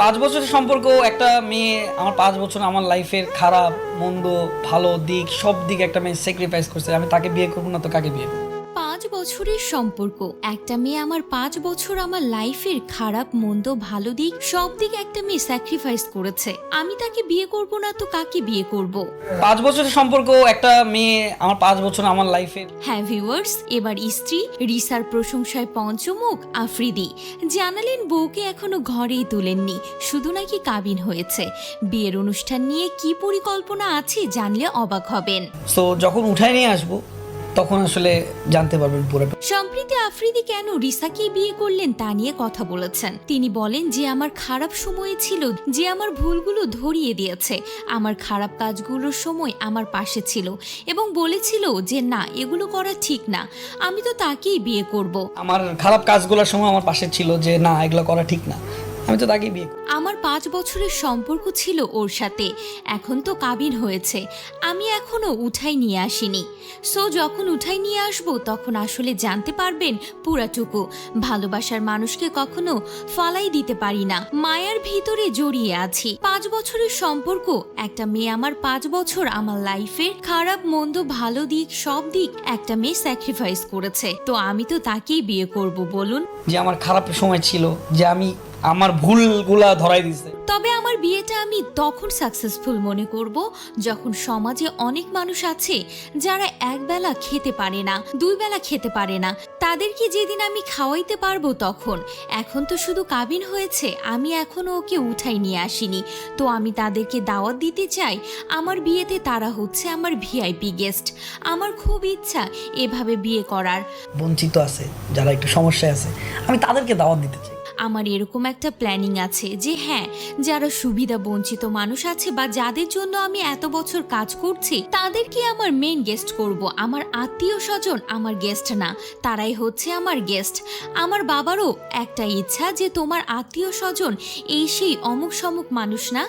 পাঁচ বছরের সম্পর্ক একটা মেয়ে, আমার পাঁচ বছর আমার লাইফের খারাপ, মন্দ, ভালো দিক, সব দিক একটা মেয়ে স্যাক্রিফাইস করছে আমি তাকে বিয়ে করব না তো কাকে বিয়ে করব? বছরের সম্পর্ক। একটা মেয়ে আমার পাঁচ বছর আমার লাইফের খারাপ মন্দ ভালো দিক সব দিক একটা মেয়ে স্যাক্রিফাইস করেছে। আমি তাকে বিয়ে করব না তো কাকে বিয়ে করব? পাঁচ বছরের সম্পর্ক একটা মেয়ে আমার পাঁচ বছর আমার লাইফের। হ্যাঁ ভিউয়ার্স এবার স্ত্রী রিসার প্রশংসায় পঞ্চমুখ আফ্রিদি। জানালেন বউকে এখনও ঘরেই তুলেননি শুধু নাকি কাবিন হয়েছে। বিয়ের অনুষ্ঠান নিয়ে কি পরিকল্পনা আছে জানলে অবাক হবেন। সো যখন উঠায় নিয়ে আসব তখন আসলে জানতে পারবেন পুরোটা। সম্প্রীতি আফ্রিদি কেন রিসাকে বিয়ে করলেন তা নিয়ে কথা বলেছেন। তিনি বলেন যে আমার খারাপ সময়ে ছিল যে আমার ভুলগুলো ধরিয়ে দিয়েছে। আমার খারাপ কাজগুলোর সময় আমার পাশে ছিল এবং বলেছিল যে না এগুলো করা ঠিক না। আমি তো তাকেই বিয়ে করব। আমার খারাপ কাজগুলোর সময় আমার পাশে ছিল যে না এগুলো করা ঠিক না। আমি তো তাকেই বিয়ে করব। আমার পাঁচ বছরের সম্পর্ক ছিল ওর সাথে। এখন তো কাবিন হয়েছে। আমি এখনও উঠাই নিয়ে আসিনি। সো যখন উঠাই নিয়ে আসব, তখন আসলে জানতে পারবেন পুরাটুকু। ভালোবাসার মানুষকে কখনো ফালাই দিতে পারি না। মায়ার ভিতরে জড়িয়ে আছি। পাঁচ বছরের সম্পর্ক, একটা মেয়ে আমার পাঁচ বছর আমার লাইফের খারাপ, মন্দ, ভালো দিক, সব দিক একটা মেয়ে স্যাক্রিফাইস করেছে। তো আমি তো তাকেই বিয়ে করব, বলুন। যে আমার খারাপ সময় ছিল, যে আমি আমার ভুলগুলা ধরাই দিছে। তবে আমার বিয়েটা আমি তখন সাকসেসফুল মনে করব যখন সমাজে অনেক মানুষ আছে যারা একবেলা খেতে পারে না দুই বেলা খেতে পারে না। তাদেরকে যেদিন আমি খাওয়াইতে পারব তখন। এখন তো শুধু কাবিন হয়েছে আমি এখনও ওকে উঠাই নিয়ে আসিনি। তো আমি তাদেরকে দাওয়াত দিতে চাই আমার বিয়েতে তারা হচ্ছে আমার ভিআইপি গেস্ট আমার খুব ইচ্ছা এভাবে বিয়ে করার। বঞ্চিত আছে যারা একটু সমস্যায় আছে আমি তাদেরকে দাওয়াত দিতে চাই। আমার এরকম একটা প্ল্যানিং আছে যে হ্যাঁ যারা সুবিধা বঞ্চিত মানুষ আছে বা যাদের জন্য আমি এত বছর কাজ করছি, তাদেরকে আমার মেন গেস্ট করব। আমার আত্মীয় স্বজন আমার গেস্ট না, তারাই হচ্ছে আমার গেস্ট আমার বাবারও একটা ইচ্ছা যে তোমার আত্মীয় স্বজন এই সেই অমুক সমুক মানুষ না,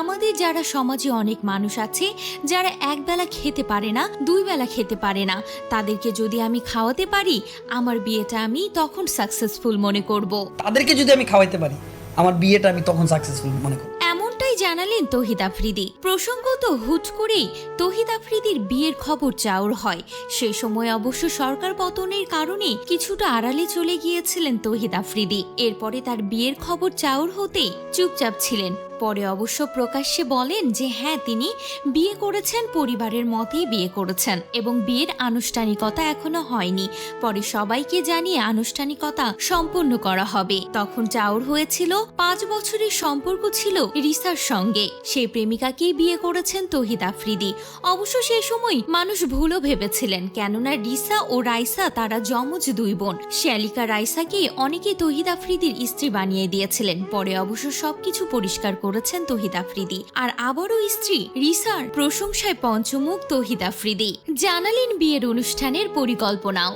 আমাদের যারা সমাজে অনেক মানুষ আছে, যারা একবেলা খেতে পারে না, দুই বেলা খেতে পারে না, তাদেরকে যদি আমি খাওয়াতে পারি, আমার বিয়েটা আমি তখন সাকসেসফুল মনে করব। তাদেরকে যদি আমি খাওয়াইতে পারি, আমার বিয়েটা আমি তখন সাকসেসফুল মনে করি এমনটাই জানালেন তহিদ আফ্রিদি। প্রসঙ্গত হুট করেই তহিদ আফ্রিদির বিয়ের খবর চাউর হয়। সে সময় অবশ্য সরকার পতনের কারণে কিছুটা আড়ালে চলে গিয়েছিলেন তহিদ আফ্রিদি। এরপরে তার বিয়ের খবর চাউর হতেই চুপচাপ ছিলেন। পরে অবশ্য প্রকাশ্যে বলেন যে হ্যাঁ তিনি বিয়ে করেছেন, পরিবারের মতেই বিয়ে করেছেন এবং বিয়ের আনুষ্ঠানিকতা এখনও হয়নি। পরে সবাইকে জানিয়ে আনুষ্ঠানিকতা সম্পূর্ণ করা হবে। তখন চাউর হয়েছিল, পাঁচ বছরের সম্পর্ক ছিল রিসার সঙ্গে। সেই প্রেমিকাকেই বিয়ে করেছেন তহিদ আফ্রিদি। অবশ্য সেই সময় মানুষ ভুলও ভেবেছিলেন, কেননা রিসা ও রাইসা তারা যমজ দুই বোন। শ্যালিকা রাইসাকে অনেকে তহিদ আফ্রিদির স্ত্রী বানিয়ে দিয়েছিলেন। পরে অবশ্য সবকিছু পরিষ্কার করেছেন তহিদ আফ্রিদি আর আবারও স্ত্রী রিসার প্রশংসায় পঞ্চমুখ তহিদ আফ্রিদি জানালেন বিয়ের অনুষ্ঠানের পরিকল্পনাও।